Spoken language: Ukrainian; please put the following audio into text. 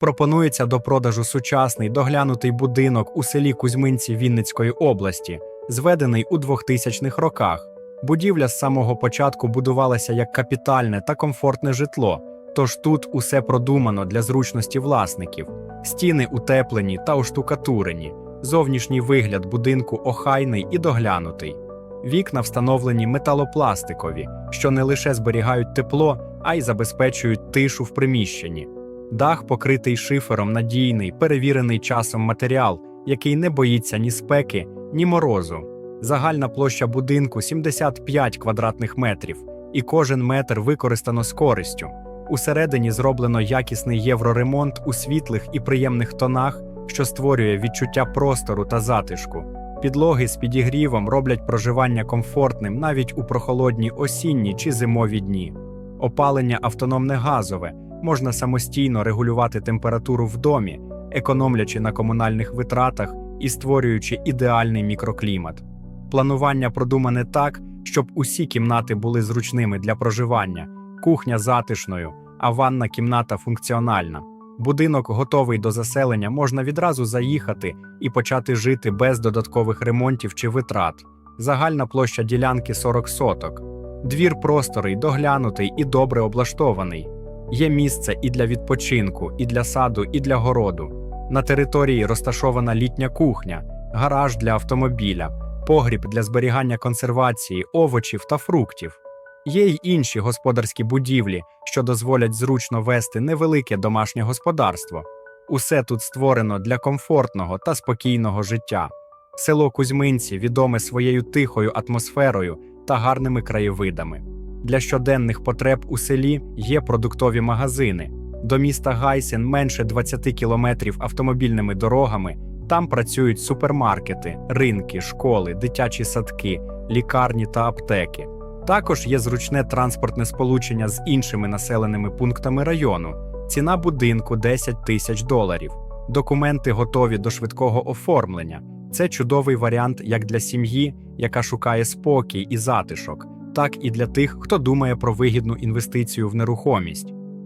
Пропонується до продажу сучасний доглянутий будинок у селі Кузьминці Вінницької області, зведений у 2000-х роках. Будівля з самого початку будувалася як капітальне та комфортне житло, тож тут усе продумано для зручності власників. Стіни утеплені та оштукатурені, зовнішній вигляд будинку охайний і доглянутий. Вікна встановлені металопластикові, що не лише зберігають тепло, а й забезпечують тишу в приміщенні. Дах покритий шифером надійний, перевірений часом матеріал, який не боїться ні спеки, ні морозу. Загальна площа будинку 75 квадратних метрів, і кожен метр використано з користю. Усередині зроблено якісний євроремонт у світлих і приємних тонах, що створює відчуття простору та затишку. Підлоги з підігрівом роблять проживання комфортним навіть у прохолодні осінні чи зимові дні. Опалення автономне газове, можна самостійно регулювати температуру в домі, економлячи на комунальних витратах і створюючи ідеальний мікроклімат. Планування продумане так, щоб усі кімнати були зручними для проживання, кухня затишною, а ванна кімната функціональна. Будинок готовий до заселення, можна відразу заїхати і почати жити без додаткових ремонтів чи витрат. Загальна площа ділянки 40 соток. Двір просторий, доглянутий і добре облаштований. Є місце і для відпочинку, і для саду, і для городу. На території розташована літня кухня, гараж для автомобіля, погріб для зберігання консервації, овочів та фруктів. Є й інші господарські будівлі, що дозволять зручно вести невелике домашнє господарство. Усе тут створено для комфортного та спокійного життя. Село Кузьминці відоме своєю тихою атмосферою та гарними краєвидами. Для щоденних потреб у селі є продуктові магазини. До міста Гайсін менше 20 кілометрів автомобільними дорогами. Там працюють супермаркети, ринки, школи, дитячі садки, лікарні та аптеки. Також є зручне транспортне сполучення з іншими населеними пунктами району. Ціна будинку 10 тисяч доларів. Документи готові до швидкого оформлення. Це чудовий варіант як для сім'ї, яка шукає спокій і затишок, так і для тих, хто думає про вигідну інвестицію в нерухомість.